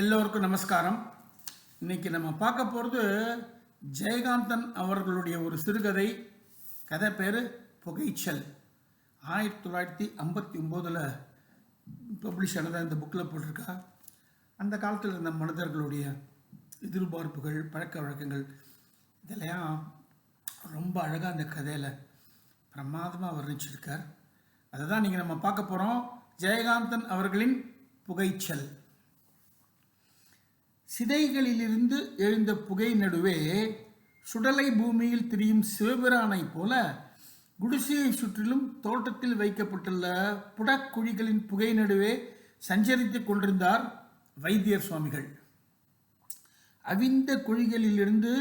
எல்லோருக்கும் நமஸ்காரம். இன்னைக்கு நம்ம பார்க்க போகிறது ஜெயகாந்தன் அவர்களுடைய ஒரு சிறுகதை. கதை பேர் புகைச்சல். ஆயிரத்தி தொள்ளாயிரத்தி ஐம்பத்தி ஒம்போதில் பப்ளிஷ் ஆனதாக இந்த புக்கில் போட்டிருக்கா. அந்த காலத்தில் இருந்த மனிதர்களுடைய எதிர்பார்ப்புகள் பழக்க வழக்கங்கள் இதெல்லாம் ரொம்ப அழகாக அந்த கதையில் பிரமாதமாக வர்ணிச்சிருக்கார். அதை தான் நீங்கள் நம்ம பார்க்க போகிறோம் ஜெயகாந்தன் அவர்களின் புகைச்சல். சிதைகளிலிருந்து எழுந்த புகை நடுவே சுடலை பூமியில் திரியும் சிவபிரானைப் போல குடிசையை சுற்றிலும் தோட்டத்தில் வைக்கப்பட்டுள்ள புடக்குழிகளின் புகை நடுவே சஞ்சரித்துக் கொண்டிருந்தார் வைத்தியர் சுவாமிகள். அவிந்த குழிகளிலிருந்து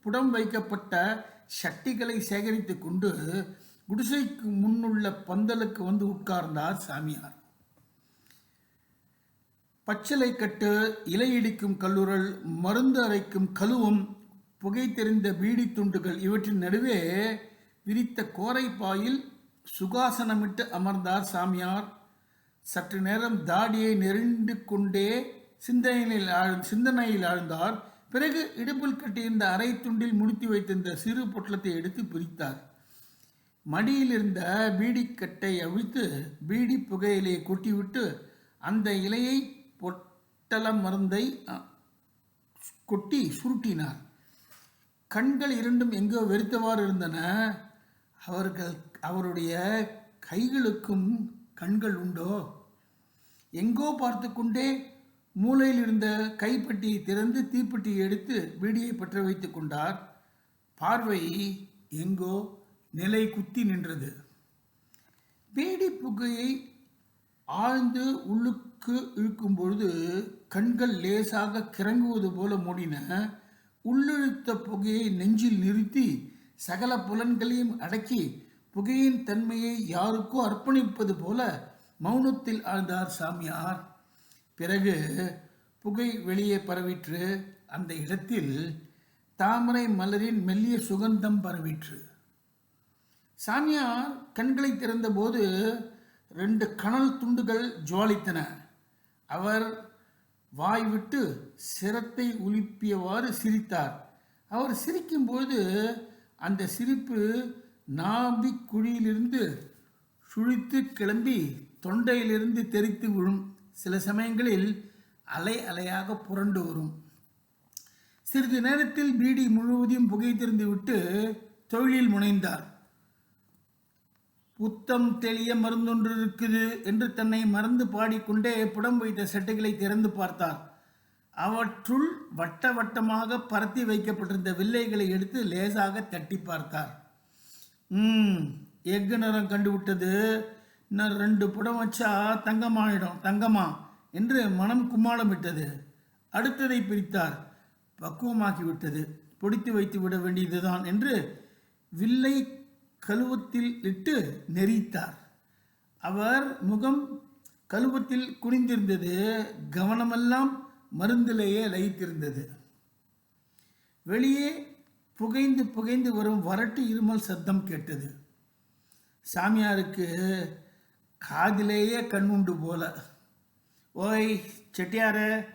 புடம் வைக்கப்பட்ட சட்டிகளை சேகரித்துக் கொண்டு குடிசைக்கு முன்னுள்ள பந்தலுக்கு வந்து உட்கார்ந்தார் சாமியார். பச்சிலை கட்டு இலையிடிக்கும் கல்லுரல் மருந்து அரைக்கும் கழுவும் புகை தெரிந்த பீடி துண்டுகள் இவற்றின் நடுவே விரித்த கோரைப்பாயில் சுகாசனமிட்டு அமர்ந்தார் சாமியார். சற்று நேரம் தாடியை நெருண்டு கொண்டே சிந்தனையில் ஆழ் சிந்தனையில் ஆழ்ந்தார். பிறகு இடுப்பில் கட்டியிருந்த அரை துண்டில் முடித்து வைத்திருந்த சிறு பொட்டலத்தை எடுத்து பிரித்தார். மடியில் இருந்த பீடிக்கட்டை அவிழ்த்து பீடி புகையிலையை கொட்டிவிட்டு அந்த இலையை பொட்டல மருந்தை கொட்டி சுருட்டினார். கண்கள் இரண்டும் எங்கோ வெறுத்தவாறு இருந்தன. அவர்கள் அவருடைய கைகளுக்கும் கண்கள் உண்டோ? எங்கோ பார்த்து கொண்டே மூலையில் இருந்த கைப்பட்டியை திறந்து தீப்பெட்டியை எடுத்து வீடியை பற்ற வைத்துக் கொண்டார். பார்வை எங்கோ நிலை குத்தி நின்றது. பீடி புகையை ஆழ்ந்து உள்ளுக்கு இழுக்கும் பொழுது கண்கள் லேசாக கிறங்குவது போல மூடின உள்ளிழுத்த புகையை நெஞ்சில் நிறுத்தி சகல புலன்களையும் அடக்கி புகையின் தன்மையை யாருக்கோ அர்ப்பணிப்பது போல மௌனத்தில் ஆழ்ந்தார் சாமியார். பிறகு புகை வெளியே பரவிற்று. அந்த இடத்தில் தாமரை மலரின் மெல்லிய சுகந்தம் பரவிற்று. சாமியார் கண்களை திறந்தபோது ரெண்டு கனல் துண்டுகள் ஜுவாலித்தன. அவர் வாய் விட்டு சிரத்தை உலுப்பியவாறு சிரித்தார். அவர் சிரிக்கும்போது அந்த சிரிப்பு நாபி குழியிலிருந்து சுழித்து கிளம்பி தொண்டையிலிருந்து தெறித்து விழும். சில சமயங்களில் அலை அலையாக புரண்டு வரும். சிறிது நேரத்தில் பீடி முழுவதையும் புகைத்திருந்து விட்டு தொழிலில் முனைந்தார். புத்தம் தெளிய மருந்தொன்று இருக்குது என்று தன்னை மறந்து பாடிக்கொண்டே புடம் வைத்த சட்டைகளை திறந்து பார்த்தார். அவற்றுள் வட்ட வட்டமாக பரத்தி வைக்கப்பட்டிருந்த வில்லைகளை எடுத்து லேசாக தட்டி பார்த்தார். ம் எஃகு நிறம் கண்டுவிட்டது. இன்னும் ரெண்டு புடம் வச்சா தங்கமாயிடும் தங்கமா? என்று மனம் கும்மாளமிட்டது. அடுத்ததை பிரித்தார். பக்குவமாகிவிட்டது. பொடித்து வைத்து விட வேண்டியதுதான் என்று வில்லை கழுவத்தில் இட்டு நெறித்தார் அவர் முகம் கழுவத்தில் குனிந்திருந்தது. கவனமெல்லாம் மருந்திலேயே லயித்திருந்தது. வெளியே புகைந்து புகைந்து வரும் வறட்டு இருமல் சத்தம் கேட்டது. சாமியாருக்கு காதிலேயே கண்ணுண்டு போல. ஓய் செட்டியாரு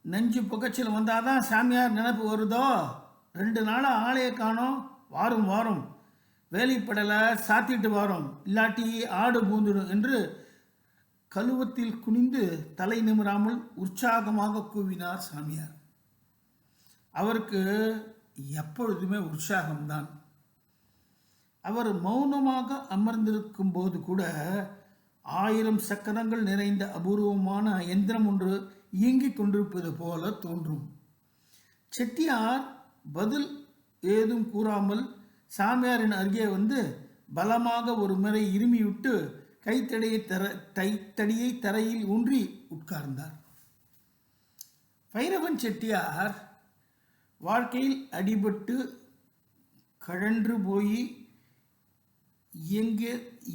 நெஞ்சு புகைச்சல் வந்தாதான் சாமியார் நினப்பு வருதோ? ரெண்டு நாளாக ஆலையை காணோம். வாரும் வாரும். வேலைப்படலை சாத்திட்டு வாரோம். இல்லாட்டி ஆடு பூந்துடும் என்று கழுவத்தில் குனிந்து தலை நிமிராமல் உற்சாகமாக கூவினார் சாமியார். அவருக்கு எப்பொழுதுமே உற்சாகம்தான். அவர் மௌனமாக அமர்ந்திருக்கும் போது கூட ஆயிரம் சக்கரங்கள் நிறைந்த அபூர்வமான எந்திரம் ஒன்று இயங்கிக் கொண்டிருப்பது போல தோன்றும். செட்டியார் பதில் ஏதும் கூறாமல் சாமியாரின் அருகே வந்து பலமாக ஒரு முறை இருமிவிட்டு கைத்தடியை தர கைத்தடியை தரையில் ஊன்றி உட்கார்ந்தார். பைரவன் செட்டியார் வாழ்க்கையில் அடிபட்டு கழன்று போய் இயங்க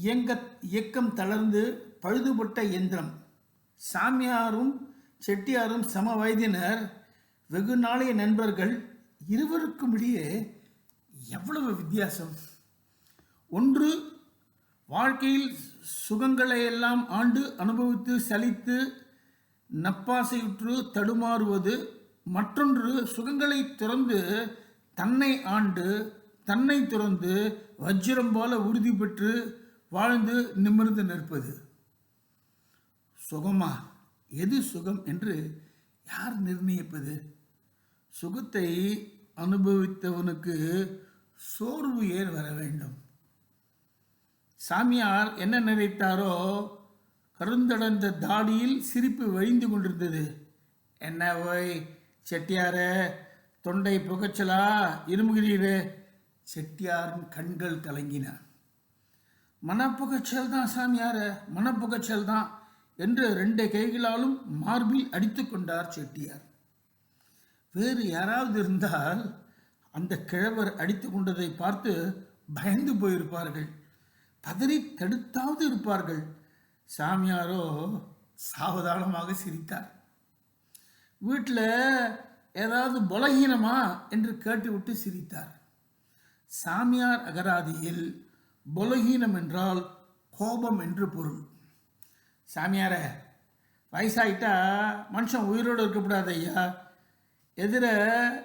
இயங்க இயக்கம் தளர்ந்து பழுதுபட்ட எந்திரம். சாமியாரும் செட்டியாரும் சம வயதினர் வெகு நாளைய நண்பர்கள் இருவருக்கும் இடையே எவ்வளவு வித்தியாசம்? ஒன்று வாழ்க்கையில் சுகங்களை எல்லாம் ஆண்டு அனுபவித்து சலித்து நப்பாசையுற்று தடுமாறுவது. மற்றொன்று சுகங்களை துறந்து தன்னை ஆண்டு தன்னை துறந்து வஜ்ரம் போல உறுதி பெற்று வாழ்ந்து நிமிர்ந்து நிற்பது. சுகமா? எது சுகம் என்று யார் நிர்ணயிப்பது? சுகத்தை அனுபவித்தவனுக்கு சோர்வு ஏன் வர வேண்டும்? சாமியார் என்ன நினைத்தாரோ கருந்தடந்த தாடியில் சிரிப்பு வழிந்து கொண்டிருந்தது. என்ன ஓய் செட்டியார தொண்டை புகைச்சலா இருமுகிறீரே செட்டியாரின் கண்கள் கலங்கின. மனப்புகைச்சல் தான் சாமியார மனப்புகைச்சல் தான் என்று ரெண்டு கைகளாலும் மார்பில் அடித்து கொண்டார் செட்டியார். வேறு யாராவது இருந்தால் அந்த கிழவர் அடித்து கொண்டதை பார்த்து பயந்து போயிருப்பார்கள். பதறி தடுத்தாவது இருப்பார்கள். சாமியாரோ சாவதானமாக சிரித்தார். வீட்டில் ஏதாவது பலகீனமா என்று கேட்டுவிட்டு சிரித்தார். சாமியார் அகராதியில் பலகீனம் என்றால் கோபம் என்று பொருள். சாமியார வயசாயிட்டா மனுஷன் உயிரோடு இருக்கக்கூடாது ஐயா. எதிர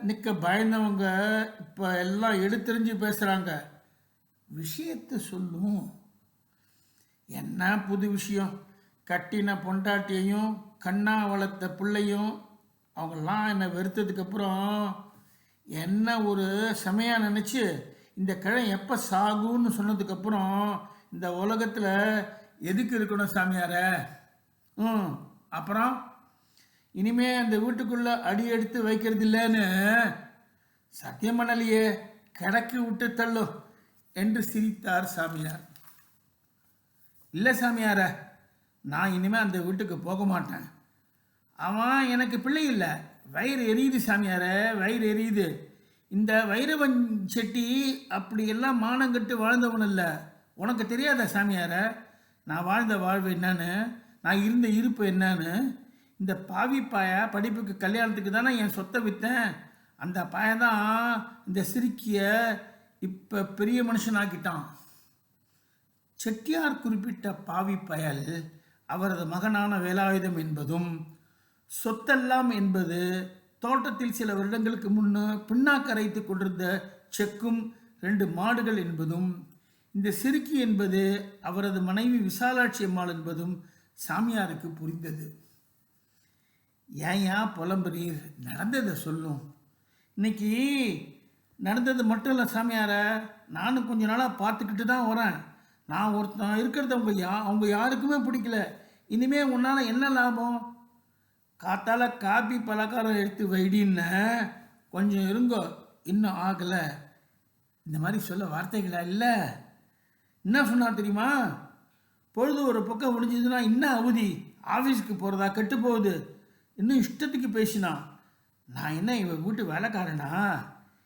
நிற்க பயந்தவங்க இப்போ எல்லாம் எடுத்தெறிஞ்சு பேசுகிறாங்க விஷயத்தை சொல்லும். என்ன புது விஷயம்? கட்டின பொண்டாட்டியையும் கண்ணா வளர்த்த பிள்ளையும் அவங்கெல்லாம் என்னை வெறுத்ததுக்கப்புறம் என்ன ஒரு செமையாக நினச்சி இந்த கிழமை எப்போ சாகுன்னு சொன்னதுக்கப்புறம் இந்த உலகத்தில் எதுக்கு இருக்கணும் சாமியார? ம் அப்புறம் இனிமே அந்த வீட்டுக்குள்ளே அடி எடுத்து வைக்கிறது இல்லைன்னு சத்தியம் பண்ணலையே. கிடக்கு விட்டு தள்ளு என்று சிரித்தார் சாமியார். இல்லை சாமியார நான் இனிமேல் அந்த வீட்டுக்கு போக மாட்டேன். அவன் எனக்கு பிள்ளை இல்லை. வயிறு எரியுது சாமியார வயிறு எரியுது. இந்த வைரவன் செட்டி அப்படியெல்லாம் மானங்கட்டு வாழ்ந்தவன் இல்லை உனக்கு தெரியாத சாமியார? நான் வாழ்ந்த வாழ்வு என்னன்னு நான் இருந்த இருப்பு என்னன்னு. இந்த பாவி பாய படிப்புக்கு கல்யாணத்துக்கு தானே என் சொத்தை விற்றேன் அந்த பாயதான் இந்த சிறுக்கிய இப்போ பெரிய மனுஷனாக்கிட்டான். செட்டியார் குறிப்பிட்ட பாவி பயல் அவரது மகனான வேலாயுதம் என்பதும் சொத்தெல்லாம் என்பது தோட்டத்தில் சில வருடங்களுக்கு முன்னு பின்னாக்கரைத்து கொண்டிருந்த செக்கும் ரெண்டு மாடுகள் என்பதும் இந்த சிறுக்கி என்பது அவரது மனைவி விசாலாட்சி அம்மாள் என்பதும் சாமியாருக்கு புரிந்தது. ஏன் ஏன் புலம்புறீர் நடந்ததை சொல்லும் இன்னைக்கு நடந்தது மட்டும் இல்லை சாமியார. நானும் கொஞ்ச நாளாக பார்த்துக்கிட்டு தான் வரேன். நான் ஒருத்தன் இருக்கிறது அவங்க யா அவங்க யாருக்குமே பிடிக்கல. இனிமேல் உன்னால் என்ன லாபம்? காத்தால் காபி பலகாரம் எடுத்து வைடின்ன கொஞ்சம் இருங்கோ. இன்னும் ஆகலை. இந்த மாதிரி சொல்ல வார்த்தைகளா இல்லை? என்ன சொன்னார் தெரியுமா? பொழுது ஒரு பக்கம் முடிஞ்சதுன்னா இன்னும் அவதி. ஆஃபீஸுக்கு போகிறதா கெட்டு போகுது. இன்னும் இஷ்டத்துக்கு பேசினான் நான் என்ன இவன் வீட்டு வேலைக்காரனா?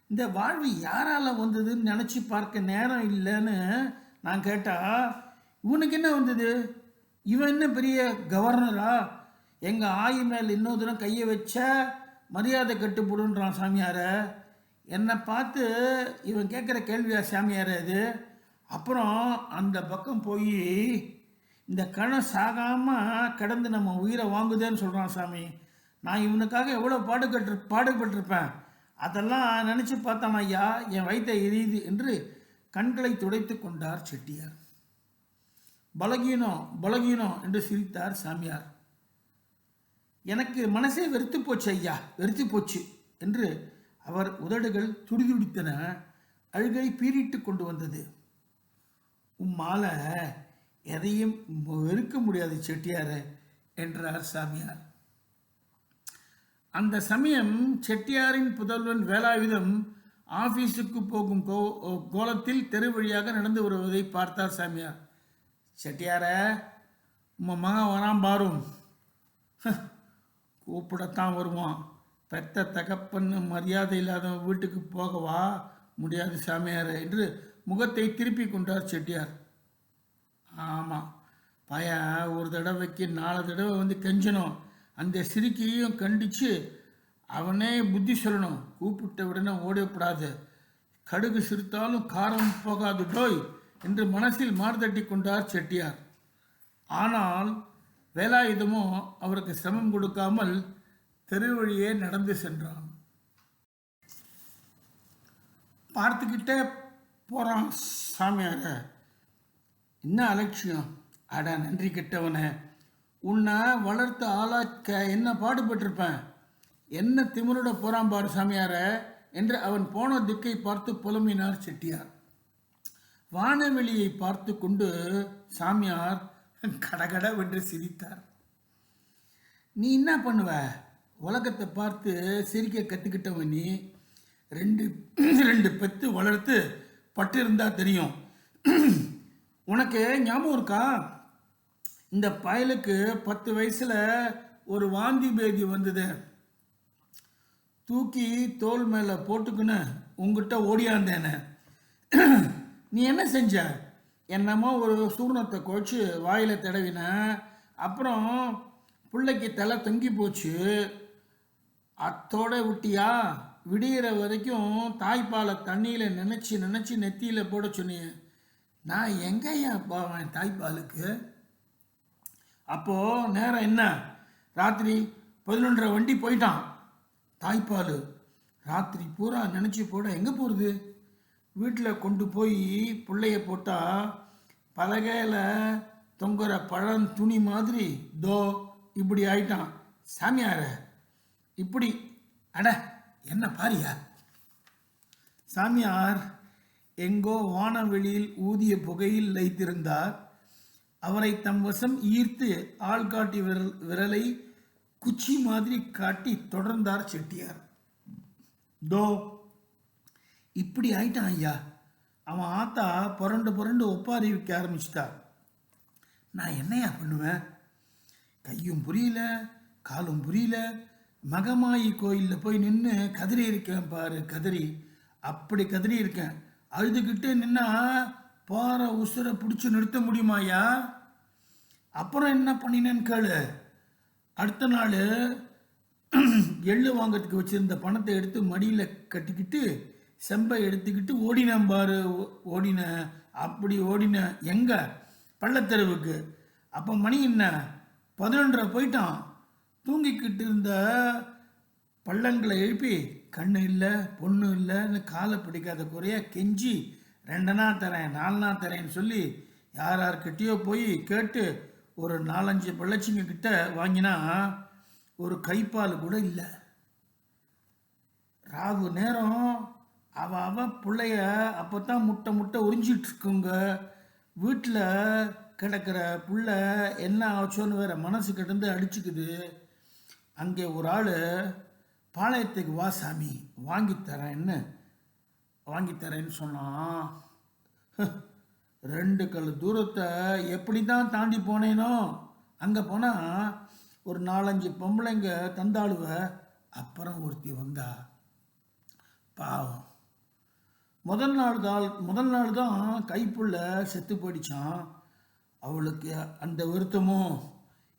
இந்த வாழ்வு யாரால் வந்ததுன்னு நினச்சி பார்க்க நேரம் இல்லைன்னு நான் கேட்டால் இவனுக்கு என்ன வந்தது? இவன் என்ன பெரிய கவர்னரா? எங்கள் ஆயி மேல் இன்னொரு தினம் கையை வச்ச மரியாதை கட்டுப்படுன்றான் சாமியாரை. என்னை பார்த்து இவன் கேட்குற கேள்வியா சாமியார் அது அப்புறம் அந்த பக்கம் போய் இந்த கணம் சாகாமல் கிடந்து நம்ம உயிரை வாங்குதேன்னு சொல்கிறான் சாமி. நான் இவனுக்காக எவ்வளோ பாடுபட்டு பாடுபட்டிருப்பேன். அதெல்லாம் நினச்சி பார்த்தான் ஐயா என் வயிற்றை எரியுது என்று கண்களை துடைத்து கொண்டார் செட்டியார். பலகீனம் பலகீனம் என்று சிரித்தார் சாமியார். எனக்கு மனசே வெறுத்து போச்சு ஐயா வெறுத்து போச்சு என்று அவர் உதடுகள் துடிதுடித்தன அழுகை பீறிட்டு கொண்டு வந்தது. உம்மால எதையும் வெறுக்க முடியாது செட்டியார என்றார் சாமியார். அந்த சமயம் செட்டியாரின் புதல்வன் வேலாயுதம் ஆபீஸுக்கு போகும் கோ கோலத்தில் தெரு வழியாக நடந்து வருவதை பார்த்தார் சாமியார். செட்டியார உம்ம மகன் வரான் பாரும். கூப்பிடத்தான் வருவான். பெத்த தகப்பன்னு மரியாதை இல்லாத வீட்டுக்கு போகவா முடியாது சாமியார் என்று முகத்தை திருப்பி கொண்டார் செட்டியார். ஆமாம் பய ஒரு தடவைக்கு நாலு தடவை வந்து கெஞ்சணும். அந்த சிறுக்கியையும் கண்டித்து அவனே புத்தி சொல்லணும். கூப்பிட்ட உடனே ஓடப்படாது. கடுகு சிரித்தாலும் காரம் போகாது. டோய் என்று மனசில் மார்தட்டி கொண்டார் செட்டியார். ஆனால் வேலாயுதமோ அவருக்கு சிரமம் கொடுக்காமல் தெருவழியே நடந்து சென்றான். பார்த்துக்கிட்டே போகிறான் சாமியாக என்ன அலட்சியம்? அட நன்றி கெட்டவனே. உன்னை வளர்த்து ஆளாக்க என்ன பாடுபட்டிருப்பேன்? என்ன திமிரோட போகிறான் பாரு சாமியார என்று அவன் போன திக்கை பார்த்து புலம்பினார் செட்டியார். வானவெளியை பார்த்து கொண்டு சாமியார் கடகடவென்று சிரித்தார். நீ என்ன பண்ணுவ? உலகத்தை பார்த்து சிரிக்க கற்றுக்கிட்டவன் நீ. ரெண்டு ரெண்டு பெத்து வளர்த்து பட்டு இருந்தா தெரியும். உனக்கு ஞாபகம் இருக்கா? இந்த பயலுக்கு பத்து வயசுல ஒரு வாந்தி பேதி வந்தது. தூக்கி தோல் மேலே போட்டுக்குன்னு உங்ககிட்ட ஓடியாந்தேனே. நீ என்ன செஞ்ச? என்னமோ ஒரு சூர்ணத்தை குழச்சி வாயில் தடவின. அப்புறம் பிள்ளைக்கு தலை தொங்கி போச்சு. அத்தோட விட்டியா? விடிகிற வரைக்கும் தாய்ப்பாலை தண்ணியில் நினச்சி நினச்சி நெத்தியில் போட சொன்னியே. நான் எங்கேயா போவேன் தாய்ப்பாலுக்கு? அப்போது நேரம் என்ன? ராத்திரி பதினொன்றரை வண்டி போயிட்டான். தாய்ப்பால் ராத்திரி பூரா நினச்சி போட எங்கே போகிறது வீட்டில் கொண்டு போய் பிள்ளைய போட்டால் பலகையில் தொங்குற பழம் துணி மாதிரி தோ இப்படி ஆயிட்டான். சாமியார இப்படி. அட என்ன பாரியா? சாமியார் எங்கோ வானவெளியில் ஊதிய புகையில் லைத்திருந்தார் அவரை தம் வசம் ஈர்த்து ஆள்காட்டி விரல் விரலை குச்சி மாதிரி காட்டி தொடர்ந்தார் செட்டியார். தோ இப்படி ஆயிட்டான் ஐயா. அவன் ஆத்தா புரண்டு புரண்டு ஒப்பாரி வைக்க ஆரம்பிச்சிட்டார். நான் என்னையா பண்ணுவேன்? கையும் புரியல காலும் புரியல. மகமாயி கோயிலில் போய் நின்று கதறி இருக்கேன் பாரு கதறி அப்படி கதறி இருக்கேன் அழுதுகிட்டே நின்னா போகிற உசுரை பிடிச்சி நிறுத்த முடியுமாயா அப்புறம் என்ன பண்ணினேன்னு கேளு. அடுத்த நாள் எள்ளு வாங்கிறதுக்கு வச்சுருந்த பணத்தை எடுத்து மடியில் கட்டிக்கிட்டு செம்பை எடுத்துக்கிட்டு ஓடினேன் பாரு. ஓ- ஓடினேன். அப்படி ஓடினேன். எங்க? பள்ளத்தெருவுக்கு. அப்போ மணி என்ன? பதினொன்றரை போயிட்டான். தூங்கிக்கிட்டு இருந்த பள்ளங்களை எழுப்பி கண்ணு இல்லை பொண்ணு இல்லைன்னு காலை பிடிக்காத குறைய கெஞ்சி ரெண்டனா தரேன் நாலனா தரேன்னு சொல்லி யார் யார்கிட்டயோ போய் கேட்டு ஒரு நாலஞ்சு பிள்ளைச்சிங்க கிட்ட வாங்கினா ஒரு கைப்பால் கூட இல்லை. ராகு நேரம் அவ அவ பிள்ளைய அப்போ தான் முட்டை முட்டை உறிஞ்சிட்ருக்குங்க வீட்டில் கிடக்கிற புள்ள என்ன ஆச்சோன்னு வேற மனசு கிடந்து அடிச்சுக்குது. அங்கே ஒரு ஆள் பாளையத்துக்கு வா சாமி வாங்கி தரேன்னு தரேன்னு சொன்னான் ரெண்டு கல் தூரத்தை எப்படி தான் தாண்டி போனேனோ அங்கே போனால் ஒரு நாலஞ்சு பொம்பளைங்க தந்தாளுவ அப்புறம் ஒருத்தி வந்தா. பாவம். முதல் நாள் தான் முதல் நாள் தான் கைப்புள்ள செத்து போயிடுச்சான் அவளுக்கு அந்த வருத்தமோ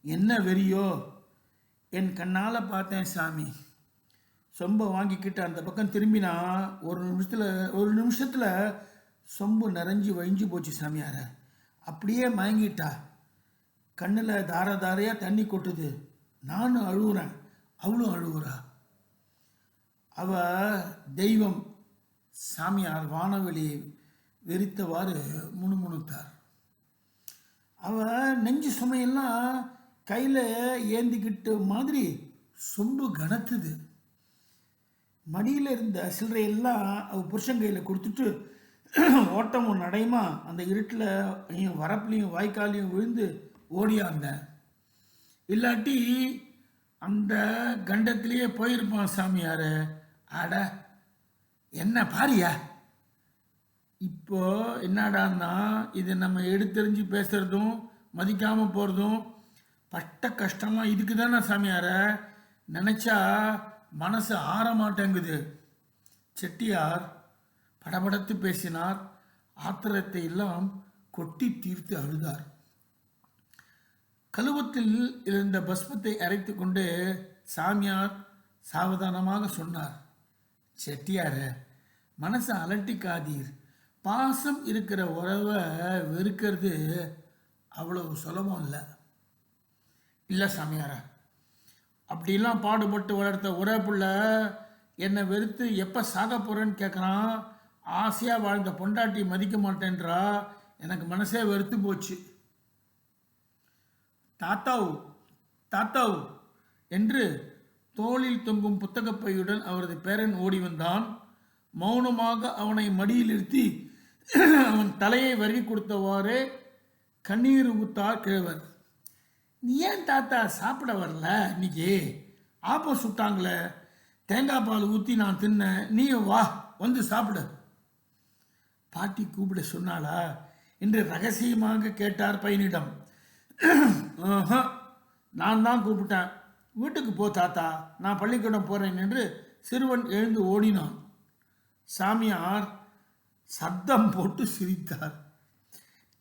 என்ன வெறியோ? என் கண்ணால் பார்த்தேன் சாமி. சொம்பை வாங்கிக்கிட்டு அந்த பக்கம் திரும்பினா ஒரு நிமிஷத்தில் ஒரு நிமிஷத்தில் சொம்பு நிறைஞ்சு வழிஞ்சு போச்சு சாமியார. அப்படியே மயங்கிட்டா. கண்ணில் தார தாரையாக தண்ணி கொட்டுது. நானும் அழுகுறேன் அவளும் அழுகுறா அவ தெய்வம். சாமியார் வானவெளி வெறித்தவாறு முணுமுணுத்தார். அவ நெஞ்சு சுமையெல்லாம் கையில் ஏந்திக்கிட்டு மாதிரி சொம்பு கனத்துது. மடியில் இருந்த சில்லறையெல்லாம் அவ புருஷன் கையில் கொடுத்துட்டு ஓட்டமும் நடையுமா அந்த இருட்டில் வரப்புலையும் வாய்க்காலையும் விழுந்து ஓடியாந்தேன் இல்லாட்டி அந்த கண்டத்திலேயே போயிருப்பான் சாமியார். அட என்ன பாரியா? இப்போ என்னடான்னா இதை நம்ம எடுத்தெறிஞ்சு பேசுறதும் மதிக்காமல் போகிறதும் பட்ட கஷ்டம்லாம் இதுக்கு தானே சாமியாரை? நினச்சா மனசு ஆற மாட்டேங்குது செட்டியார் படபடத்து பேசினார். ஆத்திரத்தை எல்லாம் கொட்டி தீர்த்து அழுதார். கழுவத்தில் இருந்த பஸ்மத்தை அரைத்து கொண்டு சாமியார் சாவதானமாக சொன்னார் செட்டியார மனசை அலட்டிக்காதீர். பாசம் இருக்கிற உறவை வெறுக்கிறது அவ்வளவு சுலபம் இல்லை. இல்லை சாமியாரா அப்படிலாம் பாடுபட்டு வளர்த்த ஒரே புள்ள என்னை வெறுத்து எப்போ சாக போகிறேன்னு கேட்குறான் ஆசையாக வாழ்ந்த பொண்டாட்டி மதிக்க மாட்டேன்றா. எனக்கு மனசே வெறுத்து போச்சு. தாத்தாவு தாத்தாவு என்று தோளில் தொங்கும் புத்தகப்பையுடன் அவரது பேரன் ஓடி வந்தான். மௌனமாக அவனை மடியில் நிறுத்தி அவன் தலையை வருகி கொடுத்தவாறே கண்ணீர் ஊத்தார் கிழவர். நீ ஏன் தாத்தா சாப்பிட வரல இன்னைக்கு? ஆப்பம் சுட்டாங்களே. தேங்காய் பால் ஊற்றி நான் தின்னேன். நீ வா வந்து சாப்பிடு. பாட்டி கூப்பிட சொன்னாளா? என்று ரகசியமாக கேட்டார் பையனிடம். நான் தான் கூப்பிட்டேன். வீட்டுக்கு போ தாத்தா. நான் பள்ளிக்கூடம் போகிறேன் என்று சிறுவன் எழுந்து ஓடினான். சாமியார் சத்தம் போட்டு சிரித்தார்.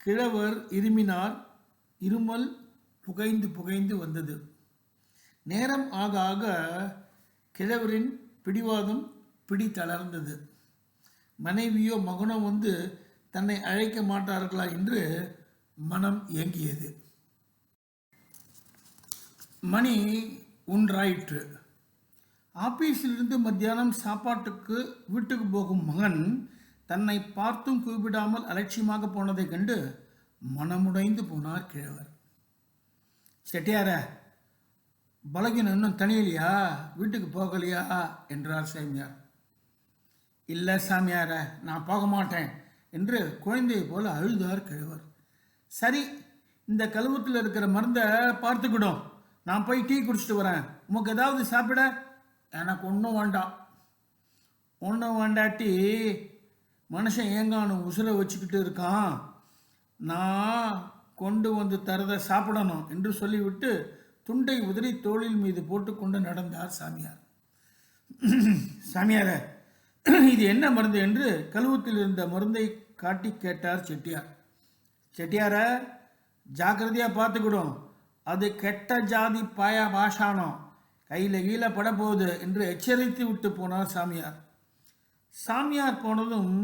கிழவர் இருமினார் இருமல் புகைந்து புகைந்து வந்தது. நேரம் ஆக ஆக கிழவரின் பிடிவாதம் பிடி தளர்ந்தது. மனைவியோ மகனோ வந்து தன்னை அழைக்க மாட்டார்களா என்று மனம் இயங்கியது மணி ஒன்றாயிற்று. ஆபீஸிலிருந்து மத்தியானம் சாப்பாட்டுக்கு வீட்டுக்கு போகும் மகன் தன்னை பார்த்தும் கூப்பிடாமல் அலட்சியமாக போனதைக் கண்டு மனமுடைந்து போனார் கிழவர். செட்டியார பலகின் இன்னும் தனியிலையா? வீட்டுக்கு போகலையா? என்றார் சாமியார். இல்லை சாமியார நான் போக மாட்டேன் என்று குழந்தையை போல அழுதார் கிழவர். சரி இந்த கழுவத்தில் இருக்கிற மருந்தை பார்த்துக்கிடும். நான் போய் டீ குடிச்சிட்டு வரேன். உமக்கு ஏதாவது சாப்பிட? எனக்கு ஒன்றும் வேண்டாம். ஒன்றும் வேண்டாட்டி மனுஷன் ஏங்கானு உசுரை வச்சுக்கிட்டு இருக்கான். நான் கொண்டு வந்து தரதை சாப்பிடணும் என்று சொல்லிவிட்டு துண்டை உதிரி தோளில் மீது போட்டுக்கொண்டு நடந்தார் சாமியார். சாமியார இது என்ன மருந்து என்று கழுவத்தில் இருந்த மருந்தை காட்டி கேட்டார் செட்டியார். செட்டியார ஜாக்கிரதையாக பார்த்துக்கிடும். அது கெட்ட ஜாதி பாயா பாஷானம் கையில் கீழே பட போகுது என்று எச்சரித்து விட்டு போனார் சாமியார். சாமியார் போனதும்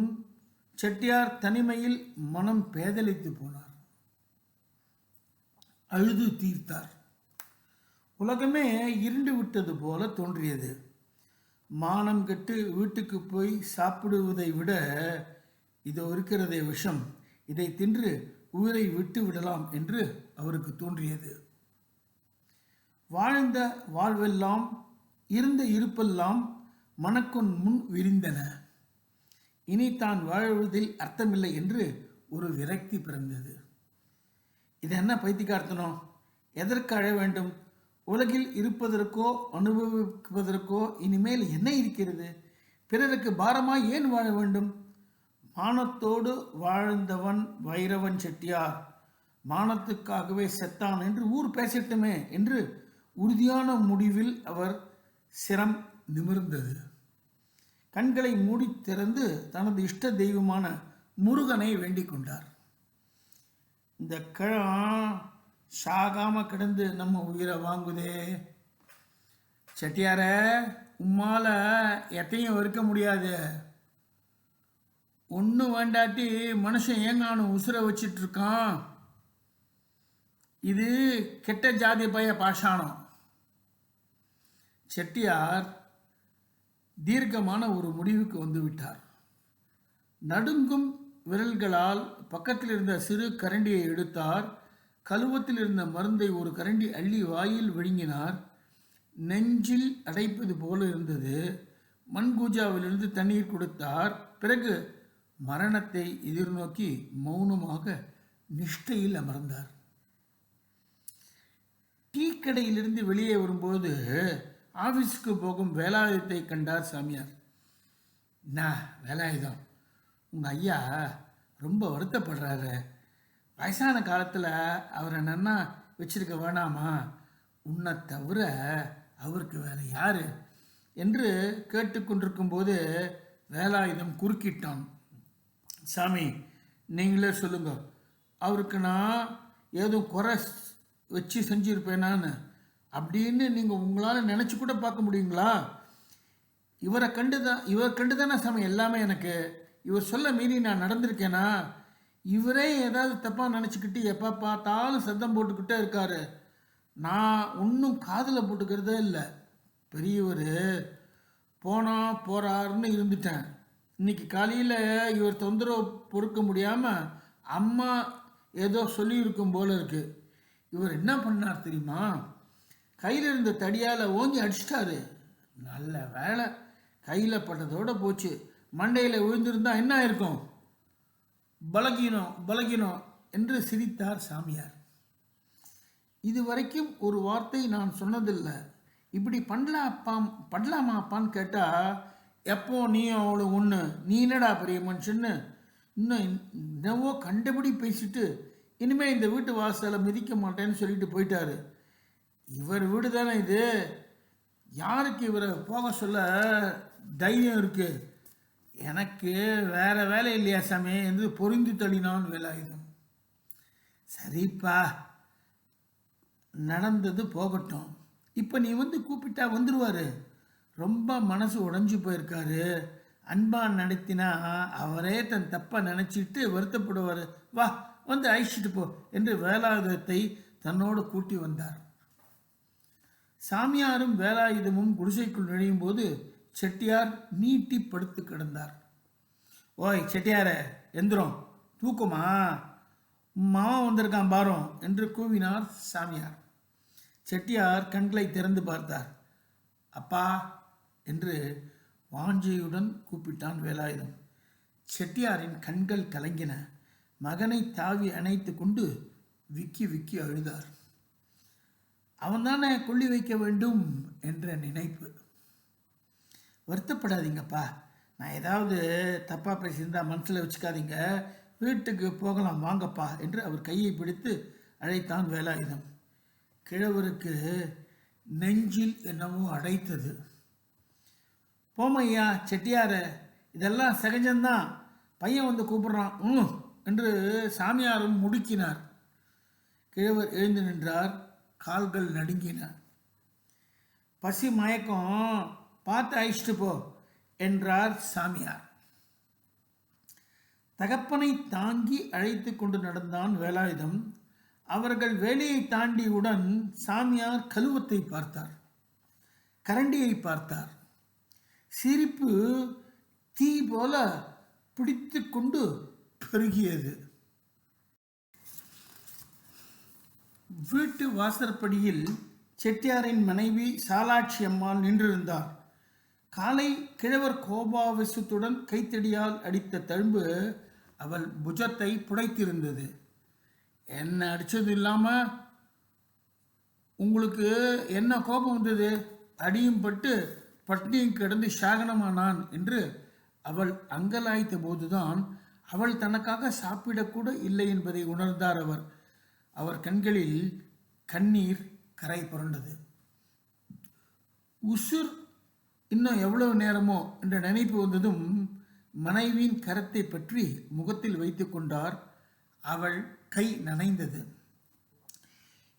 செட்டியார் தனிமையில் மனம் பேதலித்து போனார். அழுது தீர்த்தார். உலகமே இருண்டு விட்டது போல தோன்றியது. மானம் கெட்டு வீட்டுக்கு போய் சாப்பிடுவதை விட இதோ இருக்கிறதே விஷம். இதை தின்று உயிரை விட்டு விடலாம் என்று அவருக்கு தோன்றியது. வாழ்ந்த வாழ்வெல்லாம் இருந்த இருப்பெல்லாம் மனக்கொன் முன் விரிந்தன. இனி தான் வாழ்வதில் அர்த்தமில்லை என்று ஒரு விரக்தி பிறந்தது. இது என்ன பைத்தியக்கார்த்தனம்? எதற்கு அழ வேண்டும்? உலகில் இருப்பதற்கோ அனுபவிப்பதற்கோ இனிமேல் என்ன இருக்கிறது? பிறருக்கு பாரமாய் ஏன் வாழ வேண்டும்? மானத்தோடு வாழ்ந்தவன் வைரவன் செட்டியார். மானத்துக்காகவே செத்தான் என்று ஊர் பேசட்டுமே என்று உறுதியான முடிவில் அவர் சிரம் நிமிர்ந்தது. கண்களை மூடி திறந்து தனது இஷ்ட தெய்வமான முருகனை வேண்டிக் கொண்டார். இந்த கிழம் சாகாம கிடந்து நம்ம உயிரை வாங்குதே. செட்டியார உம்மால எத்தையும் வெறுக்க முடியாது. ஒன்று வேண்டாட்டி மனுஷன் ஏங்கானும் உசுரை வச்சிட்டு இருக்கான் இது கெட்ட ஜாதி பய பாஷாணம். செட்டியார் தீர்க்கமான ஒரு முடிவுக்கு வந்து விட்டார் நடுங்கும் விரல்களால் பக்கத்தில் இருந்த சிறு கரண்டியை எடுத்தார். கழுவத்தில் இருந்த மருந்தை ஒரு கரண்டி அள்ளி வாயில் விழுங்கினார். நெஞ்சில் அடைப்பது போல இருந்தது. மண்கூஜாவிலிருந்து தண்ணீர் கொடுத்தார். பிறகு மரணத்தை எதிர்நோக்கி மௌனமாக நிஷ்டையில் அமர்ந்தார். டீ கடையிலிருந்து வெளியே வரும்போது ஆபீஸ்க்கு போகும் வேலாயுதத்தை கண்டார் சாமியார். நான் வேலாயுதம். உங்கள் ஐயா ரொம்ப வருத்தப்படுறாரு. வயசான காலத்தில் அவரை நன்னா வச்சிருக்க வேணாமா? உன்னை தவிர அவருக்கு வேற யார்? என்று கேட்டுக்கொண்டிருக்கும்போது வேலாயுதம் குறுக்கிட்டான். சாமி நீங்களே சொல்லுங்க. அவருக்கு நான் ஏதோ குறை வச்சு செஞ்சுருப்பேனான்னு. அப்படின்னு நீங்கள் உங்களால் நினச்சி கூட பார்க்க முடியுங்களா? இவரை கண்டு தான் இவரை கண்டு தானே சாமி எல்லாமே எனக்கு. இவர் சொல்ல மீறி நான் நடந்திருக்கேனா? இவரே ஏதாவது தப்பாக நினச்சிக்கிட்டு எப்போ பார்த்தாலும் சத்தம் போட்டுக்கிட்டே இருக்காரு. நான் ஒன்றும் காதில் போட்டுக்கிறதே இல்லை. பெரியவர் போனா போறாருன்னு இருந்துட்டேன். இன்னைக்கு காலையில் இவர் தொந்தரவு பொறுக்க முடியாமல் அம்மா ஏதோ சொல்லியிருக்கும் போல இருக்கு. இவர் என்ன பண்ணார் தெரியுமா? கையில் இருந்த தடியால் ஓங்கி அடிச்சிட்டாரு. நல்ல வேலை கையில் பட்டதோட போச்சு. மண்டையில் விழுந்திருந்தா என்ன இருக்கும் பலகீனம் பலகீனம் என்று சிரித்தார் சாமியார். இதுவரைக்கும் ஒரு வார்த்தை நான் சொன்னதில்லை. இப்படி பண்ணலாப்பாம் பண்ணலாமாப்பான்னு கேட்டால் எப்போ நீ அவளு ஒன்று நீ என்னடா பெரிய மனுஷன்னு? இன்னும் என்னவோ கண்டபடி பேசிட்டு இனிமேல் இந்த வீட்டு வாசலை மிதிக்க மாட்டேன்னு சொல்லிட்டு போயிட்டாரு. இவர் வீடு தானே இது? யாருக்கு இவரை போக சொல்ல தைரியம் இருக்கு? எனக்கு வேற வேலை இல்லையா சாமி? என்று பொருந்தி தள்ளினான் வேலாயுதம். சரிப்பா நடந்தது போகட்டும். இப்போ நீ வந்து கூப்பிட்டா வந்துடுவார் ரொம்ப மனசு உடைஞ்சு போயிருக்காரு. அன்பா நடத்தினா அவரே தன் தப்பை நினச்சிட்டு வருத்தப்படுவார். வா வந்து அழிச்சிட்டு போ என்று வேலாயுதத்தை தன்னோடு கூட்டி வந்தார். சாமியாரும் வேலாயுதமும் குடிசைக்குள் நுழையும் போது செட்டியார் நீட்டி படுத்து கிடந்தார். ஓய் செட்டியார எந்திரம். தூக்குமா? மாமா வந்திருக்கான் பாரோம் என்று கூவினார் சாமியார். செட்டியார் கண்களை திறந்து பார்த்தார். அப்பா என்று வாஞ்சையுடன் கூப்பிட்டான் வேலாயுதம். செட்டியாரின் கண்கள் கலங்கின. மகனை தாவி அணைத்து கொண்டு விக்கி விக்கி அழுதார். அவன்தானே கொள்ளி வைக்க வேண்டும் என்ற நினைப்பு. வருத்தப்படாதீங்கப்பா. நான் ஏதாவது தப்பாக பேசியிருந்தால் மனசில் வச்சுக்காதீங்க. வீட்டுக்கு போகலாம் வாங்கப்பா என்று அவர் கையை பிடித்து அழைத்தான் வேலாயுதம். கிழவருக்கு நெஞ்சில் என்னமோ அடைத்தது. போமையா செட்டியார இதெல்லாம் சகஜம்தான். பையன் வந்து கூப்பிட்றான் ம் என்று சாமியாரும் முடுக்கினார். கிழவர் எழுந்து நின்றார் கால்கள் நடுங்கின. பசி மயக்கம் பார்த்து அழிச்சிட்டு போ என்றார் சாமியார். தகப்பனை தாங்கி அழைத்து கொண்டு நடந்தான் வேலாயுதம். அவர்கள் வேலையை தாண்டியவுடன் சாமியார் கழுவத்தை பார்த்தார். கரண்டியை பார்த்தார். சிரிப்பு தீ போல பிடித்து கொண்டு பெருகியது. வீட்டு வாசற்படியில் செட்டியாரின் மனைவி சாலாட்சி அம்மாள் நின்றிருந்தார். காலை கிழவர் கோபாவிசத்துடன் கைத்தடியால் அடித்த தழும்பு அவள் புஜத்தை புடைத்திருந்தது. என்ன அடித்தது இல்லாமல் உங்களுக்கு என்ன கோபம் வந்தது? அடியும் பட்டு பட்னியும் கிடந்து சாகனமானான் என்று அவள் அங்கலாய்த்த போதுதான் அவள் தனக்காக சாப்பிடக்கூட இல்லை என்பதை உணர்ந்தார் அவர். அவர் கண்களில் கண்ணீர் கரை புரண்டது. உசுர் இன்னும் எவ்வளவு நேரமோ என்ற நினைப்பு வந்ததும் மனைவியின் கரத்தை பற்றி முகத்தில் வைத்து கொண்டார். அவள் கை நனைந்தது.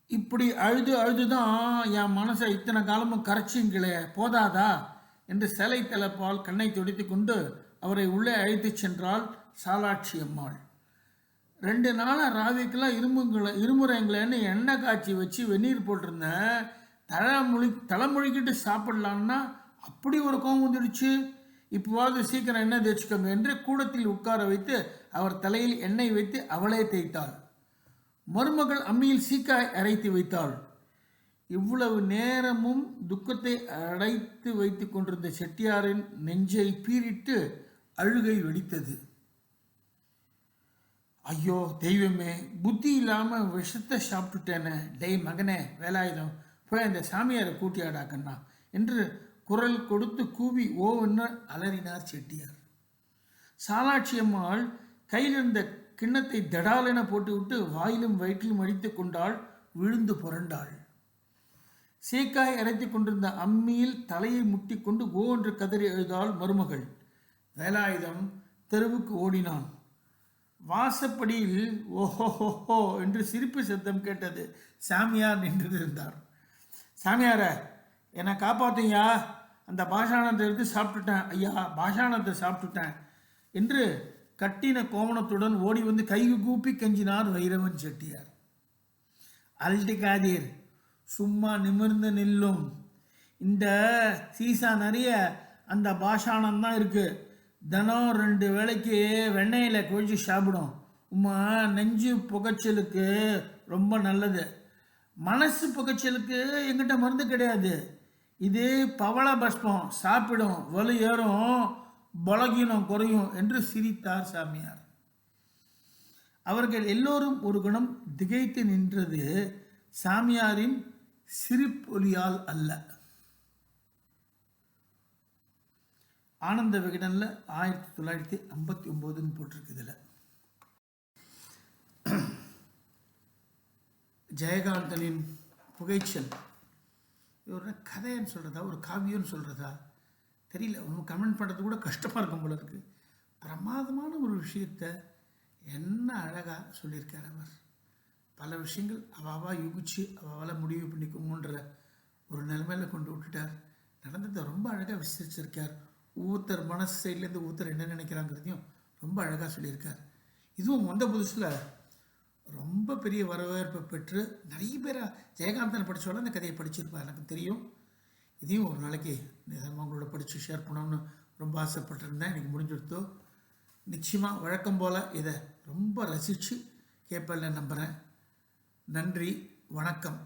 இப்படி அழுது அழுதுதான் என் மனசை இத்தனை காலமும் கரைச்சிங்களே போதாதா? என்று சிலை தலைப்பால் கண்ணை துடைத்து கொண்டு அவரை உள்ளே அழைத்துச் சென்றாள் சாலாட்சி அம்மாள். ரெண்டு நாளாக ராவிக்கெல்லாம் இரும்புங்களை இருமுறைங்களேன்னு எண்ணெய் காய்ச்சி வச்சு வெந்நீர் போட்டிருந்தேன். தலைமொழி தலைமொழிக்கிட்டு சாப்பிடலான்னா அப்படி ஒரு கோபம் வந்துடுச்சு. இப்போவாவது சீக்கிரம் எண்ணெய் தேய்ச்சிக்கோங்க என்று கூடத்தில் உட்கார வைத்து அவர் தலையில் எண்ணெய் வைத்து அவளே தேய்த்தாள். மருமகள் அம்மியில் சீக்காய் அரைத்து வைத்தாள். இவ்வளவு நேரமும் துக்கத்தை அடைத்து வைத்து கொண்டிருந்த செட்டியாரின் நெஞ்சை பீறிட்டு அழுகை வெடித்தது. ஐயோ தெய்வமே புத்தி இல்லாமல் விஷத்தை சாப்பிட்டுட்டேனே. டேய் மகனே வேலாயுதம் போய் அந்த சாமியாரை கூட்டியாடாக்கண்ணா என்று குரல் கொடுத்து கூவி ஓவென்று அலறினார் செட்டியார். சாலாட்சி அம்மாள் கையிலிருந்த கிண்ணத்தை தடாலென போட்டுவிட்டு வாயிலும் வயிற்றிலும் அடித்து கொண்டாள் விழுந்து புரண்டாள். சீக்காய் அரைத்து கொண்டிருந்த அம்மியில் தலையை முட்டிக்கொண்டு ஓ என்று கதறி எழுதாள் மருமகள். வேலாயுதம் தெருவுக்கு ஓடினான். வாசப்படியில் ஓஹோஹோ என்று சிரிப்பு சத்தம் கேட்டது சாமியார் நின்றிருந்தார். சாமியார என்னை காப்பாத்துங்கயா அந்த பாஷாணத்தை எடுத்து சாப்பிட்டுட்டேன். ஐயா பாஷாணத்தை சாப்பிட்டுட்டேன். என்று கட்டின கோவணத்துடன் ஓடி வந்து கை கூப்பி கெஞ்சினார் வைரவன் செட்டியார். அல்டிகாதீர் சும்மா நிமிர்ந்து நில்லும். இந்த சீசா நிறைய அந்த பாஷாணம் தான் இருக்குது தினம் ரெண்டு வேளைக்கு வெண்ணெயில் குழிச்சு சாப்பிடும். உமா நெஞ்சு புகைச்சலுக்கு ரொம்ப நல்லது. மனசு புகைச்சலுக்கு எங்கிட்ட மருந்து கிடையாது. இது பவள பஸ்பம் சாப்பிடும் வலு ஏறும் பலகீனம் குறையும் என்று சிரித்தார் சாமியார். அவர்கள் எல்லோரும் ஒரு குணம் திகைத்து நின்றது சாமியாரின் சிரிப்பொலியால் அல்ல. ஆனந்த விகடனில் ஆயிரத்தி தொள்ளாயிரத்தி ஐம்பத்தி ஒம்போதுன்னு போட்டிருக்கு இதில். ஜெயகாந்தனின் புகைச்சல். ஒரு கதைன்னு சொல்கிறதா ஒரு காவியம்னு சொல்கிறதா தெரியல. ஒன்றும் கமெண்ட் பண்ணுறது கூட கஷ்டமாக இருக்கும் போல இருக்குது பிரமாதமான ஒரு விஷயத்த என்ன அழகாக சொல்லியிருக்கார் அவர். பல விஷயங்கள் அவாவா யுகிச்சு அவாவால் முடிவு பண்ணிக்குமோன்ற ஒரு நிலைமையில் கொண்டு விட்டுட்டார். நடந்ததை ரொம்ப அழகாக விசாரிச்சிருக்கார் ஒவ்வொருத்தர் மனசு சைட்லேருந்து ஒவ்வொருத்தர் என்ன நினைக்கிறாங்கிறதையும் ரொம்ப அழகாக சொல்லியிருக்கார். இதுவும் வந்த புதுசில் ரொம்ப பெரிய வரவேற்பை பெற்று நிறைய பேர் ஜெயகாந்தன் படித்தோட அந்த கதையை படிச்சிருப்பார் எனக்கு தெரியும். இதையும் ஒரு நாளைக்கு நிதமாக உங்களோட படித்து ஷேர் பண்ணணும்னு ரொம்ப ஆசைப்பட்டிருந்தேன். எனக்கு முடிஞ்சுடுத்தோ நிச்சயமாக வழக்கம் போல் இதை ரொம்ப ரசித்து கேட்பேன் நம்புகிறேன் நன்றி வணக்கம்.